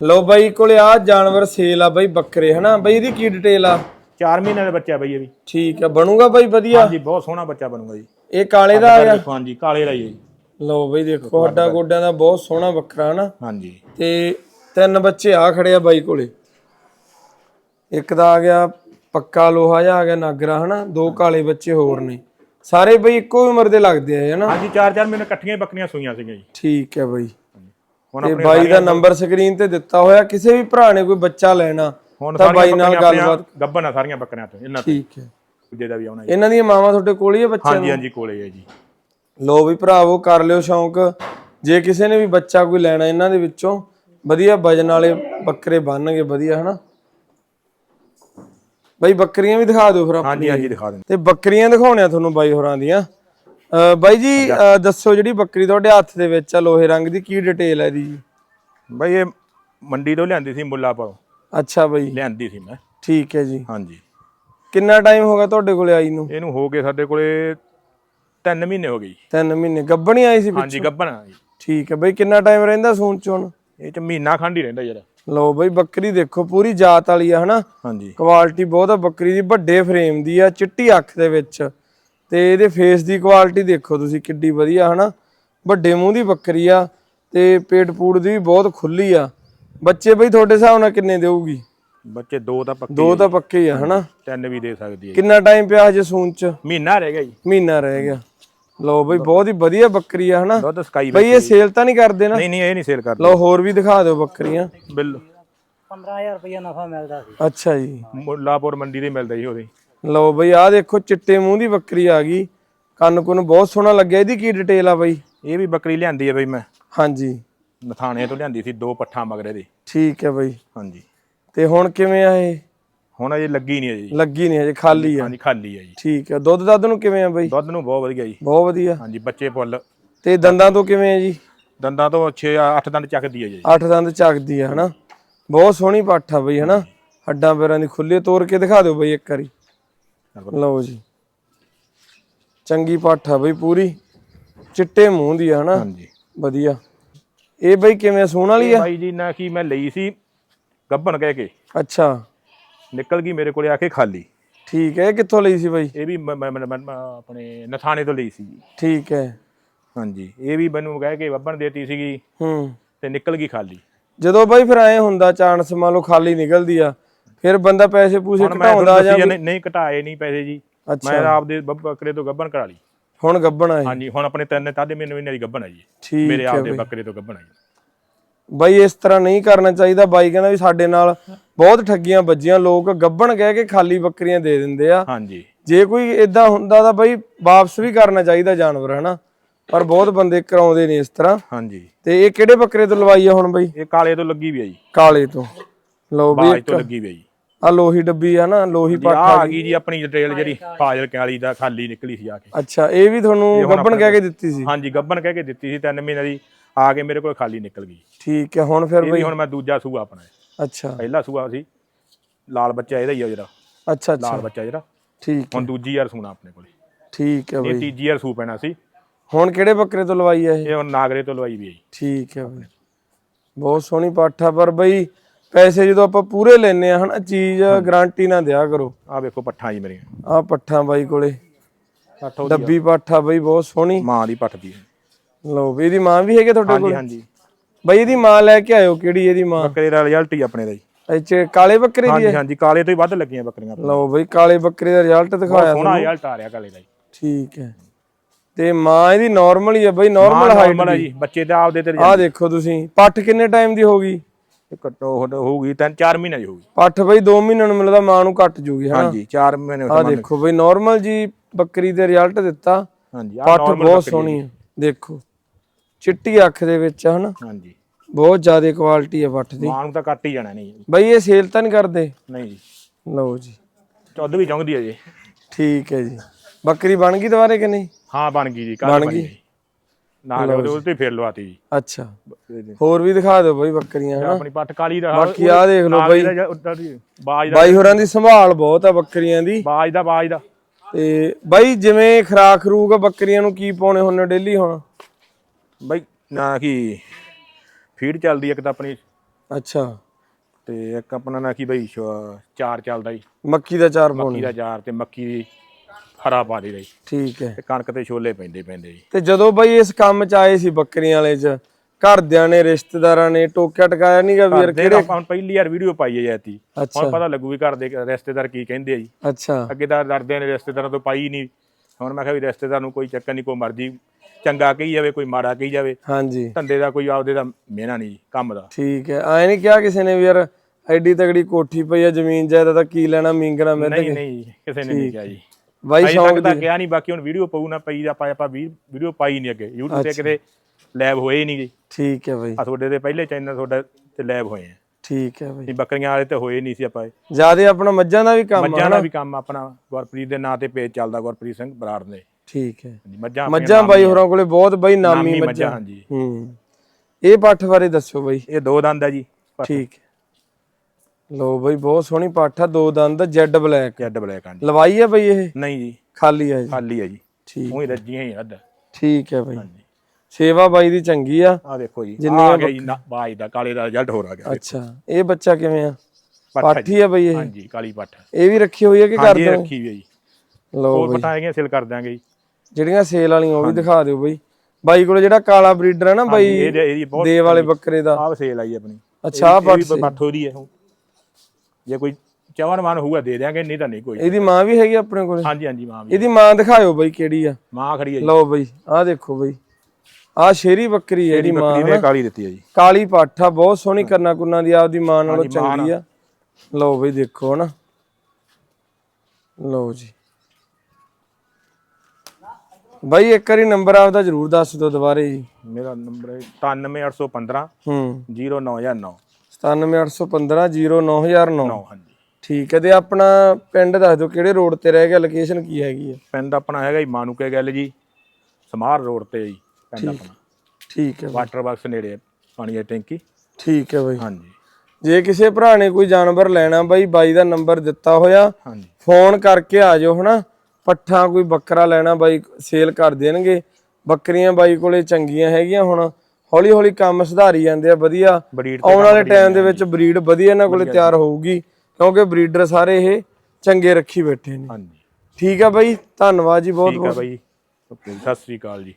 ਲਓ ਬਾਈ ਕੋਲੇ ਆ ਜਾਨਵਰ ਸੇਲ ਆ ਬਾਈ ਬੱਕਰੇ ਹਨਾ? ਬਾਈ ਇਹਦੀ ਕੀ ਡਿਟੇਲ ਆ? 4 ਮਹੀਨੇ ਦਾ ਬੱਚਾ ਬਈ ਇਹ ਵੀ। ਠੀਕ ਆ ਬਣੂਗਾ ਬਾਈ ਵਧੀਆ? ਹਾਂਜੀ ਬਹੁਤ ਸੋਹਣਾ ਬੱਚਾ ਬਣੂਗਾ ਜੀ। ਇਹ ਕਾਲੇ ਦਾ ਆ ਗਿਆ? ਹਾਂਜੀ ਕਾਲੇ ਦਾ ਹੀ ਹੈ ਜੀ। ਲਓ ਬਾਈ ਦੇਖੋ ਹੱਡਾ ਗੋਡਿਆਂ ਦਾ ਬਹੁਤ ਸੋਹਣਾ ਬੱਕਰਾ ਹਨਾ? ਹਾਂਜੀ। ਤੇ ਤਿੰਨ ਬੱਚੇ ਆ ਖੜੇ ਆ ਬਾਈ ਕੋਲੇ। ਇੱਕ ਦਾ ਆ ਗਿਆ ਪੱਕਾ ਲੋਹਾ ਜਿਹਾ ਆ ਗਿਆ ਨਾਗਰਾ ਹਨਾ? ਦੋ ਕਾਲੇ ਬੱਚੇ ਹੋਰ ਨੇ। ਸਾਰੇ ਬਈ ਇੱਕੋ ਹੀ ਉਮਰ ਦੇ ਲੱਗਦੇ ਆ ਹਨਾ? ਹਾਂਜੀ 4-4 ਮਹੀਨੇ ਇਕੱਠੀਆਂ ਹੀ ਬੱਕਰੀਆਂ ਸੂਈਆਂ ਸੀਗੀਆਂ ਜੀ। ਠੀਕ ਹੈ ਬਾਈ। ਹੁਣ ਤੇ ਆਪਣੇ ਬਾਈ ਦਾ ਨੰਬਰ ਸਕਰੀਨ ਤੇ ਦਿੱਤਾ ਹੋਇਆ ਕਿਸੇ ਵੀ ਭਰਾ ਨੇ ਕੋਈ ਬੱਚਾ ਲੈਣਾ ਹੁਣ ਤਾਂ ਬਾਈ ਨਾਲ ਗੱਲਬਾਤ ਗੱਭਣ ਆ ਸਾਰੀਆਂ ਬੱਕਰੀਆਂ ਤੋਂ ਇਹਨਾਂ ਤੋਂ। ਠੀਕ ਹੈ। ਦੂਜੇ ਦਾ ਵੀ ਆਉਣਾ ਜੀ। ਇਹਨਾਂ ਦੀਆਂ ਮਾਵਾਂ ਤੁਹਾਡੇ ਕੋਲ ਹੀ ਹੈ ਬੱਚੇ ਹਾਂਜੀ ਹਾਂਜੀ ਕੋਲੇ ਹੈ ਜੀ। ਲੋ ਵੀ ਭਰਾਵੋ ਕਰ ਲਿਓ ਸ਼ੌਂਕ। ਜੇ ਕਿਸੇ ਨੇ ਵੀ ਬੱਚਾ ਕੋਈ ਲੈਣਾ ਇਹਨਾਂ ਦੇ ਵਿੱਚੋਂ ਵਧੀਆ ਵਜਨ ਵਾਲੇ ਬੱਕਰੇ ਬਣਨਗੇ ਵਧੀਆ ਹਨਾ? ਬਾਈ ਬੱਕਰੀਆਂ ਵੀ ਦਿਖਾ ਦਿਓ ਫਿਰ ਆਪਾਂ ਹਾਂਜੀ ਹਾਂਜੀ ਦਿਖਾ ਦਿੰਦੇ ਤੇ ਬੱਕਰੀਆਂ ਦਿਖਾਉਣੀਆਂ ਤੁਹਾਨੂੰ ਬਾਈ ਹੋਰਾਂ ਦੀਆਂ। ਬਾਈ ਜੀ ਦੱਸੋ ਜਿਹੜੀ ਬੱਕਰੀ ਤੁਹਾਡੇ ਹੱਥ ਦੇ ਵਿੱਚ ਆ ਲੋਹੇ ਰੰਗ ਦੀ ਕੀ ਡਿਟੇਲ ਹੈ ਇਹਦੀ ਬਈ ਇਹ ਮੰਡੀ ਤੋਂ ਲਿਆਂਦੀ ਸੀ ਮੁੱਲਾਪੁਰ ਅੱਛਾ ਬਾਈ। ਲਿਆਂਦੀ ਸੀ ਮੈਂ। ਠੀਕ ਹੈ ਜੀ। ਹਾਂਜੀ। ਕਿੰਨਾ ਟਾਈਮ ਹੋ ਗਿਆ ਤੁਹਾਡੇ ਕੋਲੇ ਆਈ ਨੂੰ? ਇਹਨੂੰ ਹੋ ਗਏ ਸਾਡੇ ਕੋਲੇ 3 ਮਹੀਨੇ ਹੋ ਗਏ ਜੀ। ਤਿੰਨ ਮਹੀਨੇ। ਗੱਬਣੀ ਆਈ ਸੀ ਹਾਂਜੀ ਗੱਭਣ ਆ ਜੀ ਠੀਕ ਹੈ ਬਾਈ ਕਿੰਨਾ ਟਾਈਮ ਰਹਿੰਦਾ ਸੂਣ ਚ ਇਹ ਚ ਮਹੀਨਾ ਖੰਡ ਹੀ ਰਹਿੰਦਾ ਯਾਰ। ਲਓ ਬਾਈ ਬੱਕਰੀ ਦੇਖੋ ਪੂਰੀ ਜਾਤ ਵਾਲੀ ਆ ਹਨਾ? ਹਾਂਜੀ। ਕੁਆਲਿਟੀ ਬਹੁਤ ਆ ਬੱਕਰੀ ਦੀ ਵੱਡੇ ਫਰੇਮ ਦੀ ਆ ਚਿੱਟੀ ਅੱਖ ਦੇ ਵਿੱਚ। ਤੇ ਇਹਦੇ ਫੇਸ ਦੀ ਕੁਆਲਿਟੀ ਦੇਖੋ ਤੁਸੀਂ ਕਿੱਡੀ ਵਧੀਆ ਹਨਾ? ਵੱਡੇ ਮੂੰਹ ਦੀ ਬੱਕਰੀ ਆ ਤੇ ਪੇਟ ਪੂੜ ਦੀ ਵੀ ਬਹੁਤ ਖੁੱਲੀ ਆ। ਬੱਚੇ ਬਈ ਤੁਹਾਡੇ ਹਿਸਾਬ ਨਾਲ ਕਿੰਨੇ ਦੇਊਗੀ? ਬੱਚੇ ਦੋ ਤਾਂ ਪੱਕੇ ਦੋ ਤਾਂ ਪੱਕੇ ਹੀ ਆ ਹਨਾ? ਤਿੰਨ ਵੀ ਦੇ ਸਕਦੀ ਹੈ। ਕਿੰਨਾ ਟਾਈਮ ਪਿਆ ਹਜੇ ਸੂਣ ਚ? ਮਹੀਨਾ ਰਹਿ ਗਿਆ ਜੀ। ਮਹੀਨਾ ਰਹਿ ਗਿਆ। ਲਓ ਬਈ ਬਹੁਤ ਹੀ ਵਧੀਆ ਬੱਕਰੀ ਆ ਹਨਾ? ਦੁੱਧ ਸਕਾਈ ਬਈ ਇਹ ਸੇਲ ਤਾਂ ਨਹੀਂ ਕਰਦੇ ਨਾ? ਨਹੀਂ ਨਹੀਂ ਇਹ ਨਹੀਂ ਸੇਲ ਕਰਦੇ। ਲਓ ਹੋਰ ਵੀ ਦਿਖਾ ਦਿਓ ਬੱਕਰੀਆਂ। ਬਿੱਲ। 15000 ਰੁਪਏ ਨਫਾ ਮਿਲਦਾ ਸੀ। ਅੱਛਾ ਜੀ। ਮੁੱਲਾਪੁਰ ਮੰਡੀ ਦੇ ਮਿਲਦਾ ਜੀ ਉਹਦੇ। ਲਓ ਬਈ ਆਹ ਦੇਖੋ ਚਿੱਟੇ ਮੂੰਹ ਦੀ ਬੱਕਰੀ ਆ ਗਈ। ਕੰਨ ਕੁੰਨ ਬਹੁਤ ਸੋਹਣਾ ਲੱਗਿਆ। ਇਹਦੀ ਕੀ ਡਿਟੇਲ ਆ ਬਈ? ਇਹ ਵੀ ਬੱਕਰੀ ਲਿਆਂਦੀ ਹੈ ਬਈ ਮੈਂ। ਹਾਂਜੀ। ਨਥਾਣੇ ਤੋਂ ਲਿਆਂਦੀ ਸੀ ਦੋ ਪੱਠਾਂ ਮਗਰੇ ਦੇ ਠੀਕ ਹੈ ਬਾਈ। ਹਾਂਜੀ। ਤੇ ਹੁਣ ਕਿਵੇਂ ਆ ਇਹ? ਹੁਣ ਅਜੇ ਲੱਗੀ ਨਹੀਂ ਹੈ ਜੀ। ਲੱਗੀ ਨਹੀਂ ਹਜੇ ਖਾਲੀ ਆ। ਹਾਂਜੀ ਖਾਲੀ ਹੈ ਜੀ। ਠੀਕ ਹੈ ਦੁੱਧ ਦੱਧ ਨੂੰ ਕਿਵੇਂ ਆ ਬਾਈ? ਦੁੱਧ ਨੂੰ ਬਹੁਤ ਵਧੀਆ ਜੀ। ਬਹੁਤ ਵਧੀਆ। ਹਾਂਜੀ ਬੱਚੇ ਫੁੱਲ। ਤੇ ਦੰਦਾਂ ਤੋਂ ਕਿਵੇਂ ਆ ਜੀ? ਦੰਦਾਂ ਤੋਂ 6 8 ਦੰਦ ਚੱਕਦੀ ਹੈ ਜੀ। ਅੱਠ ਦੰਦ ਚੱਕਦੀ ਆ ਹਨਾ? ਬਹੁਤ ਸੋਹਣੀ ਪੱਠ ਆ ਬਈ ਹਨਾ? ਹੱਡਾਂ ਪੈਰਾਂ ਦੀ ਖੁੱਲੀ ਤੋੜ ਕੇ ਦਿਖਾ ਦਿਓ ਬਈ ਇੱਕ ਵਾਰੀ। ਲਓ ਜੀ। ਚੰਗੀ ਪੱਠ ਆ ਬਈ ਪੂਰੀ। ਚਿੱਟੇ ਮੂੰਹ ਦੀ ਆ ਹਨਾ? ਹਾਂਜੀ। ਵਧੀਆ। ਇਹ ਬਈ ਕਿਵੇਂ ਸੂਣ ਵਾਲੀ ਆ? ਬਾਈ ਜੀ ਨਾ ਕੀ ਮੈਂ ਲਈ ਸੀ ਗੱਬਣ ਕਹਿ ਕੇ। ਅੱਛਾ। ਨਿਕਲ ਗਈ ਮੇਰੇ ਕੋਲੇ ਆ ਕੇ ਖਾਲੀ। ਠੀਕ ਹੈ ਇਹ ਕਿੱਥੋਂ ਲਈ ਸੀ ਬਾਈ? ਇਹ ਵੀ ਮੈਂ- ਮੈਂ- ਮੈਂ- ਮੈਂ ਆਪਣੇ ਨਥਾਣੇ ਤੋਂ ਲਈ ਸੀ ਜੀ। ਠੀਕ ਹੈ। ਹਾਂਜੀ ਇਹ ਵੀ ਮੈਨੂੰ ਕਹਿ ਕੇ ਵੱਬਣ ਦੇਤੀ ਸੀਗੀ ਹੂੰ। ਤੇ ਨਿਕਲ ਗਈ ਖਾਲੀ। ਜਦੋਂ ਬਾਈ ਫਿਰ ਐ ਹੁੰਦਾ ਚਾਂਸ ਮੰਨ ਲਓ ਖਾਲੀ ਨਿਕਲਦੀ ਆ ਫਿਰ ਬੰਦਾ ਪੈਸੇ ਪੂਸੇ ਹੁਣ ਮੈਂ ਘਟਾਉਂਦਾ ਜਾਂ ਤੁਹਾਨੂੰ ਨਹੀਂ ਨਹੀਂ ਘਟਾਏ ਨਹੀਂ ਪੈਸੇ ਜੀ। ਮੈਂ ਆਪਦੇ ਬੱਬ- ਬੱਕਰੇ ਤੋਂ ਗੱਬਣ ਕਰਾ ਲਈ। ਹੁਣ ਗੱਬਣਾ ਹੈ ਹਾਂਜੀ ਹੁਣ ਆਪਣੇ ਤਿੰਨ ਤਾਦੇ ਮਹੀਨੇ ਮਹੀਨੇ ਦੀ ਗੱਬਣ ਹੈ। ਜੀ ਠੀਕ ਮੇਰੇ ਆਪਦੇ ਬੱਕਰੇ ਤੋਂ ਗੱਬਣ ਹੈ। ਜੀ ਬਾਈ ਇਸ ਤਰ੍ਹਾਂ ਨਹੀਂ ਕਰਨਾ ਚਾਹੀਦਾ। ਬਾਈ ਕਹਿੰਦਾ ਵੀ ਸਾਡੇ ਨਾਲ ਬਹੁਤ ਠੱਗੀਆਂ ਵੱਜੀਆਂ। ਲੋਕ ਗੱਬਣ ਕਹਿ ਕੇ ਖਾਲੀ ਬੱਕਰੀਆਂ ਦੇ ਦਿੰਦੇ ਆ। ਹਾਂਜੀ। ਜੇ ਕੋਈ ਇਦਾਂ ਹੁੰਦਾ ਤਾਂ ਬਾਈ ਵਾਪਸ ਵੀ ਕਰਨਾ ਚਾਹੀਦਾ ਜਾਨਵਰ ਹਨਾ? ਪਰ ਬਹੁਤ ਬੰਦੇ ਕਰਾਉਂਦੇ ਨੇ ਇਸ ਤਰ੍ਹਾਂ। ਹਾਂਜੀ। ਤੇ ਇਹ ਕਿਹੜੇ ਬੱਕਰੇ ਤੋਂ ਲਵਾਈ ਆ ਹੁਣ ਬਾਈ? ਇਹ ਕਾਲੇ ਤੋਂ ਲੱਗੀ ਵੀ ਹੈ ਜੀ। ਕਾਲੇ ਤੋਂ। ਲਓ ਬਈ ਬਾਜ ਤੋਂ ਲੱਗੀ ਵੀ ਹੈ ਜੀ। ਆ ਲੋਹੀ ਡੱਬੀ ਆ ਨਾ ਲੋਹੀ ਆ ਪੱਟ ਆ ਗਈ ਜੀ ਆਪਣੀ ਡਿਟੇਲ ਜਿਹੜੀ ਫਾਜ਼ਲ ਵਾਲੀ ਦਾ ਖਾਲੀ ਨਿਕਲੀ ਸੀ ਆ ਕੇ। ਅੱਛਾ ਇਹ ਵੀ ਤੁਹਾਨੂੰ ਗੱਬਣ ਕਹਿ ਕੇ ਦਿੱਤੀ ਸੀ? ਹਾਂਜੀ ਗੱਬਣ ਕਹਿ ਕੇ ਦਿੱਤੀ ਸੀ ਤਿੰਨ ਮਹੀਨੇ ਦੀ। ਆ ਕੇ ਮੇਰੇ ਕੋਲ ਖਾਲੀ ਨਿਕਲ ਗਈ। ਠੀਕ ਹੈ ਹੁਣ ਫਿਰ ਇਹ ਬਈ ਹੁਣ ਮੈਂ ਦੂਜਾ ਸੂਆ ਆਪਣਾ ਹੈ। ਅੱਛਾ। ਪਹਿਲਾ ਸੂਆ ਸੀ। ਲਾਲ ਬੱਚਾ ਇਹਦਾ ਹੀ ਆ ਜਿਹੜਾ। ਅੱਛਾ ਅੱਛਾ। ਲਾਲ ਬੱਚਾ ਜਿਹੜਾ। ਠੀਕ ਹੁਣ ਦੂਜੀ ਯਾਰ ਸੂਣਾ ਆਪਣੇ ਕੋਲੇ। ਠੀਕ ਹੈ ਇਹ ਬਈ। ਤੀਜੀ ਯਾਰ ਸੂ ਪੈਣਾ ਸੀ। ਹੁਣ ਕਿਹੜੇ ਬੱਕਰੇ ਤੋਂ ਲਵਾਈ ਆ ਇਹ? ਇਹ ਹੁਣ ਨਾਗਰੇ ਤੋਂ ਲਵਾਈ ਵੀ ਹੈ ਜੀ। ਠੀਕ ਹੈ ਬਈ। ਬਹੁਤ ਸੋਹਣੀ ਪੱਠ ਪਰ ਬਈ ਪੈਸੇ ਜਦੋਂ ਆਪਾਂ ਪੂਰੇ ਲੈਨੇ ਆ ਹਨਾ ਚੀਜ਼ ਗਾਰੰਟੀ ਨਾ ਦਿਆ ਕਰੋ। ਆ ਵੇਖੋ ਪੱਠਾਂ ਜੀ ਮੇਰੀਆਂ। ਆ ਪੱਠਾਂ ਬਾਈ ਕੋਲੇ। ਪੱਠ ਉਹਦੀ ਡੱਬੀ ਪੱਠ ਬਈ ਬਹੁਤ ਸੋਹਣੀ। ਮਾਂ ਦੀ ਪੱਠ ਦੀ। ਲਓ ਵੀ ਇਹਦੀ ਮਾਂ ਵੀ ਹੈਗੇ ਤੁਹਾਡੇ ਹਾਂਜੀ ਕੋਲ? ਹਾਂਜੀ। ਬਈ ਇਹਦੀ ਮਾਂ ਲੈ ਕੇ ਆਇਓ ਕਿਹੜੀ ਇਹਦੀ ਮਾਂ? ਬੱਕਰੇ ਦਾ ਰਿਜ਼ਲਟ ਹੀ ਆਪਣੇ ਦਾ ਜੀ। 'ਚ ਕਾਲੇ ਬੱਕਰੇ ਦੀ ਹਾਂਜੀ ਹੈ? ਹਾਂਜੀ ਕਾਲੇ ਤੋਂ ਹੀ ਵੱਧ ਲੱਗੀਆਂ ਬੱਕਰੀਆਂ। ਲਓ ਬਈ ਕਾਲੇ ਬੱਕਰੇ ਦਾ ਰਿਜ਼ਲਟ ਦਿਖਾਇਆ ਸੋਹਣਾ ਰਿਜ਼ਲਟ ਆ ਰਿਹਾ ਕਾਲੇ ਦਾ ਜੀ। ਠੀਕ ਹੈ। ਤੇ ਮਾਂ ਇਹਦੀ ਨਾਰਮਲ ਹੀ ਆ ਬਈ ਨਾਰਮਲ ਹਾਈਟ normal ਹੈ ਜੀ ਬੱਚੇ ਤਾਂ ਆਪਦੇ ਤੇ ਆਹ ਦੇਖੋ ਤੁਸੀਂ ਪੱਠ ਕਿੰਨੇ ਟਾਈਮ ਦੀ ਹੋਗੀ ਘੱਟੋ ਹੋਊਗੀ ਤਿੰਨ ਚਾਰ ਮਹੀਨੇ ਦੀ ਹੋਊਗੀ ਪੱਠ ਬਈ 2 ਮਹੀਨਿਆਂ ਨੂੰ ਮਿਲਦਾ ਮਾਂ ਨੂੰ ਘੱਟ ਜੂਗੀ ਹਨਾ? ਹਾਂਜੀ 4 ਮਹੀਨੇ ਆਹ ਦੇਖੋ ਬਈ ਨਾਰਮਲ ਜੀ ਬੱਕਰੀ ਦੇ ਰਿਜ਼ਲਟ ਦਿੱਤਾ। ਹਾਂਜੀ ਆ ਪੱਠ ਬਹੁਤ ਸੋਹਣੀ ਹੈ। ਦੇਖੋ। ਚਿੱਟੀ ਅੱਖ ਦੇ ਵਿੱਚ ਆ ਹਨਾ। ਹਾਂਜੀ। ਬਹੁਤ ਜ਼ਿਆਦਾ ਕੁਆਲਿਟੀ ਹੈ ਪੱਠ ਦੀ। ਮਾਂ ਨੂੰ ਤਾਂ ਕੱਟ ਹੀ ਜਾਣਾ ਨਹੀਂ। ਬਈ ਇਹ ਸੇਲ ਤਾਂ ਨਹੀਂ ਕਰਦੇ? ਨਹੀਂ ਜੀ। ਲਓ ਜੀ। ਚੁੱਧ ਵੀ ਚਾਹੁੰਦੀ ਹੈ ਜੀ। ਠੀਕ ਹੈ ਜੀ। ਬੱਕਰੀ ਬਣ ਗਈ ਦੁਬਾਰੇ ਕਿ ਨਹੀਂ? ਹਾਂ ਬਣ ਗਈ ਜੀ ਬਣ ਗਈ। ਗਈ ਨਾ ਉਹਦੇ ਉਲਟੀ ਫੇਰ ਲਵਾਤੀ ਜੀ। ਅੱਛਾ। ਹੋਰ ਵੀ ਦਿਖਾ ਦਿਓ ਬਈ ਬੱਕਰੀਆਂ ਹਨਾ। ਆਪਣੀ ਪੱਠ ਕਾਲੀ ਦਾ ਬਾਕੀ ਆਹ ਦੇਖ ਲਓ ਬਈ। ਬਾਜ ਦਾ ਬਾਈ ਹੋਰਾਂ ਦੀ ਸੰਭਾਲ ਬਹੁਤ ਆ ਬੱਕਰੀਆਂ ਦੀ। ਬਾਜ ਦਾ ਬਾਜ ਦਾ। ਤੇ ਬਾਈ ਜਿਵੇਂ ਖਰਾਕ ਆ ਬੱਕਰੀਆਂ ਨੂੰ ਕੀ ਪਾਉਣੇ ਹੁੰਨੇ ਡੇਲੀ ਹੁਣ? ਬਈ ਨਾ ਕੀ ਫੀਡ ਚੱਲਦੀ ਇੱਕ ਤਾਂ ਆਪਣੀ। ਅੱਛਾ। ਤੇ ਇੱਕ ਆਪਣਾ ਨਾ ਕੀ ਬਈ ਸ਼- ਚਾਰ ਚੱਲਦਾ ਜੀ। ਮੱਕੀ ਦਾ ਚਾਰ ਮੱਕੀ ਪਾਉਣੇ। ਦਾ ਚਾਰ ਤੇ ਮੱਕੀ ਹਰਾ ਪਾ ਦੀ ਜੀ ਠੀਕ ਹੈ। ਤੇ ਕਣਕ ਤੇ ਛੋਲੇ ਪੈਂਦੇ ਪੈਂਦੇ ਜੀ। ਤੇ ਜਦੋਂ ਬਾਈ ਇਸ ਕੰਮ ਚ ਆਏ ਸੀ ਬੱਕਰੀਆਂ ਵਾਲੇ ਚ ਘਰਦਿਆਂ ਨੇ ਰਿਸ਼ਤੇਦਾਰਾਂ ਨੇ ਟੋਕਿਆ ਟਕਾਇਆ ਨਹੀਂਗਾ ਵੀ ਯਾਰ ਦੇ ਕਿਹੜੇ ਆਪਾਂ ਹੁਣ ਪਹਿਲੀ ਵਾਰ ਵੀਡੀਓ ਪਾਈ ਹੈ ਜੈਤੀ ਅੱਛਾ। ਹੁਣ ਪਤਾ ਲੱਗੂ ਵੀ ਘਰ ਦੇ ਰਿਸ਼ਤੇਦਾਰ ਕੀ ਕਹਿੰਦੇ ਆ ਜੀ। ਅੱਛਾ। ਅੱਗੇ ਤਾਂ ਡਰਦੇ ਨੇ ਰਿਸ਼ਤੇਦਾਰਾਂ ਤੋਂ ਪਾਈ ਨਹੀਂ ਹੁਣ ਮੈਂ ਕਿਹਾ ਵੀ ਰਿਸ਼ਤੇਦਾਰ ਨੂੰ ਕੋਈ ਚੱਕਰ ਨਹੀਂ ਕੋਈ ਮਰਜ਼ੀ ਚੰਗਾ ਕਹੀ ਜਾਵੇ ਕੋਈ ਮਾੜਾ ਕਹੀ ਜਾਵੇ ਹਾਂਜੀ। ਧੰਦੇ ਦਾ ਕੋਈ ਆਪਦੇ ਦਾ ਮਿਹਣਾ ਨਹੀਂ ਜੀ, ਕੰਮ ਦਾ। ਠੀਕ ਹੈ। ਐ ਨਹੀਂ ਕਿਹਾ ਕਿਸੇ ਨੇ ਵੀ ਯਾਰ ਐਡੀ ਤਗੜੀ ਕੋਠੀ ਪਈ ਆ ਜ਼ਮੀਨ ਜਾਇਦਾਦ ਦਾ ਕੀ ਲੈਣਾ ਮਿੰਗਣਾ ਮਿਲ ਨਹੀਂ ਨਹੀਂ ਕਿਸੇ ਨੇ ਨਹੀਂ ਕਿਹਾ ਜੀ। ਬਾਈ ਸ਼ੌਂਕ ਤਾਂ ਕਿਹਾ ਨਹੀਂ ਬਾਕੀ ਹੁਣ ਵੀਡੀਓ ਪਊ ਨਾ ਪਈ ਆਪਾਂ ਆਪਾਂ ਵੀਡੀਓ ਪਾਈ ਨਹੀਂ ਅੱਗੇ। YouTube ਤੇ ਕਿਤੇ ਲੈਬ ਹੋਏ ਨਹੀਂ ਜੀ। ਠੀਕ ਹੈ ਬਾਈ। ਆ ਤੁਹਾਡੇ ਦੇ ਪਹਿਲੇ ਚੈਨਲ ਤੁਹਾਡਾ ਤੇ ਲੈਬ ਹੋਏ ਆ। ਠੀਕ ਹੈ ਬਾਈ। ਬੱਕਰੀਆਂ ਵਾਲੇ ਤੇ ਹੋਏ ਨਹੀਂ ਸੀ ਆਪਾਂ ਜਿਆਦੇ ਆਪਣਾ ਮੱਝਾਂ ਦਾ ਵੀ ਕੰਮ ਆ ਮੱਝਾਂ ਦਾ ਵੀ ਕੰਮ ਆਪਣਾ ਗੁਰਪ੍ਰੀਤ ਦੇ ਨਾਂ ਤੇ ਪੇਜ ਚੱਲਦਾ ਗੁਰਪ੍ਰੀਤ ਸਿੰਘ ਬਰਾੜ ਦੇ। ਠੀਕ ਹੈ। ਹਾਂਜੀ, ਮੱਝਾਂ ਆਪਣੀਆਂ ਮੱਝਾਂ ਬਾਈ ਹੋਰਾਂ ਕੋਲੇ ਬਹੁਤ ਬਾਈ ਨਾਮੀ ਨਾਮੀ ਮੱਝਾਂ ਮੱਝਾਂ। ਹਾਂਜੀ। ਹੂੰ। ਇਹ ਪੱਠ ਬਾਰੇ ਦੱਸੋ ਬਾਈ। ਇਹ ਦੋ ਦੰਦ ਆ ਜੀ ਠੀਕ ਹੈ। ਲੋ ਬਾਈ ਬਹੁਤ ਸੋਹਣੀ ਪੱਠ ਆ ਦੋ ਦੰਦ ਜੈਡ ਬਲੈਕ। ਜੈਡ ਬਲੈਕ ਹਾਂਜੀ ਲਵਾਈ ਆ ਬਾਈ ਇਹ? ਨਹੀਂ ਜੀ। ਖਾਲੀ ਆ ਜੀ। ਖਾਲੀ ਆ ਜੀ। ਠੀਕ। ਉਹੀ ਰੱਜੀਆਂ ਹੀ ਅੱਧ। ਠੀਕ ਹੈ ਬਾਈ। ਹਾਂਜੀ। ਸੇਵਾ ਬਾਈ ਦੀ ਚੰਗੀ ਆ। ਆ ਦੇਖੋ ਜੀ ਜਿੰਨੀਆਂ ਆ ਗਿਆ ਜੀ ਨਾ- ਬਾਜ ਦਾ ਕਾਲੇ ਦਾ ਰਿਜ਼ਲਟ ਹੋਰ ਆ ਗਿਆ ਅੱਛਾ ਇਹ ਬੱਚਾ ਕਿਵੇਂ ਆ? ਪੱਠ ਪੱਠ ਹੀ ਆ ਬਾਈ ਇਹ? ਹਾਂਜੀ ਕਾਲੀ ਪੱਠ। ਇਹ ਵੀ ਰੱਖੀ ਹੋਈ ਹੈ ਕਿ ਹਾਂਜੀ ਇਹ ਕਰਦੇ ਰੱਖੀ ਵੀ ਆ ਜੀ। ਲੋ ਹੋਰ ਬਾਈ। ਸੇਲ ਕਰ ਦਾਂਗੇ ਜੀ। ਜਿਹੜੀਆਂ ਸੇਲ ਵਾਲੀਆਂ ਉਹ ਵੀ ਦਿਖਾ ਦਿਓ ਬਾਈ। ਬਾਈ ਕੋਲੇ ਜਿਹੜਾ ਕਾਲਾ ਬਰੀਡਰ ਹੈ ਨਾ ਬਾਈ ਇਹ ਇਹਦੀ ਬਹੁਤ ਦੇ ਵਾਲੇ ਬੱਕਰੇ ਦਾ। ਆਹ ਸੇਲ ਆਈ ਆਪਣੀ। ਅੱਛਾ ਆਹ ਪੱਠ ਪੱਠ ਉਹਦੀ ਹੈ ਉਹ। ਜੇ ਕੋਈ ਚਵਨ ਮਨ ਹੋਊਗਾ ਦੇ ਦਿਆਂਗੇ ਨਹੀਂ ਤਾਂ ਨਹੀਂ ਕੋਈ। ਇਹਦੀ ਮਾਂ ਵੀ ਹੈਗੀ ਆਪਣੇ ਕੋਲੇ? ਹਾਂਜੀ ਹਾਂਜੀ ਮਾਂ ਵੀ ਇਹਦੀ ਮਾਂ ਦਿਖਾਇਓ ਬਾਈ ਕਿਹੜੀ ਆ। ਮਾਂ ਖੜੀ ਹੈ ਜੀ। ਲਓ ਬਾਈ ਆਹ ਦੇਖੋ ਬਾਈ। ਆਹ ਸ਼ੇਰੀ ਬੱਕਰੀ ਹੈ ਜਿਹੜੀ ਮਾਂ ਬੱਕਰੀ ਨੇ ਕਾਲੀ ਦਿੱਤੀ ਹੈ ਜੀ। ਕਾਲੀ ਪੱਠ ਆ ਬਹੁਤ ਸੋਹਣੀ ਕਰਨਾ ਕੁੰਨਾ ਦੀ ਆਪਦੀ ਮਾਂ ਨਾਲੋਂ ਚੰਗੀ ਆ। ਲਓ ਬਈ ਦੇਖੋ ਹਨਾ? ਲਓ ਜੀ। ਬਾਈ ਇੱਕ ਵਾਰੀ ਨੰਬਰ ਆਪਦਾ ਜਰੂਰ ਦੱਸ ਦਿਓ ਦੁਬਾਰੇ ਜੀ। ਮੇਰਾ ਨੰਬਰ ਹੈ 97815 ਹੂੰ। 09009 97815 09009 9 ਹਾਂਜੀ। ਠੀਕ ਹੈ ਤੇ ਆਪਣਾ ਪਿੰਡ ਦੱਸ ਦਿਓ ਕਿਹੜੇ ਰੋਡ ਤੇ ਰਹਿ ਗਿਆ ਲੋਕੇਸ਼ਨ ਕੀ ਹੈਗੀ ਹੈ? ਪਿੰਡ ਆਪਣਾ ਹੈਗਾ ਜੀ ਮਾਨੂਕੇ ਗੱਲ ਜੀ ਸਮਾਰ ਰੋਡ ਤੇ ਜੀ ਪਿੰਡ ਆਪਣਾ। ਠੀਕ ਹੈ ਵਾਟਰ ਬਾਕਸ ਨੇੜੇ ਪਾਣੀ ਦੀ ਟੈਂਕੀ। ਠੀਕ ਹੈ ਬਾਈ। ਹਾਂਜੀ। ਜੇ ਕਿਸੇ ਭਰਾ ਨੇ ਕੋਈ ਜਾਨਵਰ ਲੈਣਾ ਬਾਈ ਬਾਈ ਦਾ ਨੰਬਰ ਦਿੱਤਾ ਹੋਇਆ ਹਾਂਜੀ। ਫੋਨ ਕਰਕੇ ਆ ਜਾਓ ਹਨਾ। ਪੱਠਾ ਕੋਈ ਬੱਕਰਾ ਲੈਣਾ ਬਾਈ ਸੇਲ ਕਰ ਦੇਣਗੇ। ਬੱਕਰੀਆਂ ਬਾਈ ਕੋਲੇ ਚੰਗੀਆਂ ਹੈਗੀਆਂ ਹੁਣ। ਹੌਲੀ ਹੌਲੀ ਕੰਮ ਸੁਧਾਰੀ ਜਾਂਦੇ ਆ ਵਧੀਆ। ਆਉਣ ਵਾਲੇ ਟਾਈਮ ਦੇ ਵਿੱਚ ਬਰੀਡ ਵਧੀਆ ਇਹਨਾਂ ਕੋਲੇ ਤਿਆਰ ਹੋਊਗੀ ਕਿਉਂਕਿ ਬਰੀਡਰ ਸਾਰੇ ਇਹ ਚੰਗੇ ਰੱਖੀ ਬੈਠੇ ਨੇ। ਹਾਂਜੀ। ਠੀਕ ਆ ਬਾਈ ਧੰਨਵਾਦ ਜੀ ਬਹੁਤ ਠੀਕ ਹੈ ਬਾਈ। ਸਤਿ ਸ੍ਰੀ ਅਕਾਲ ਜੀ।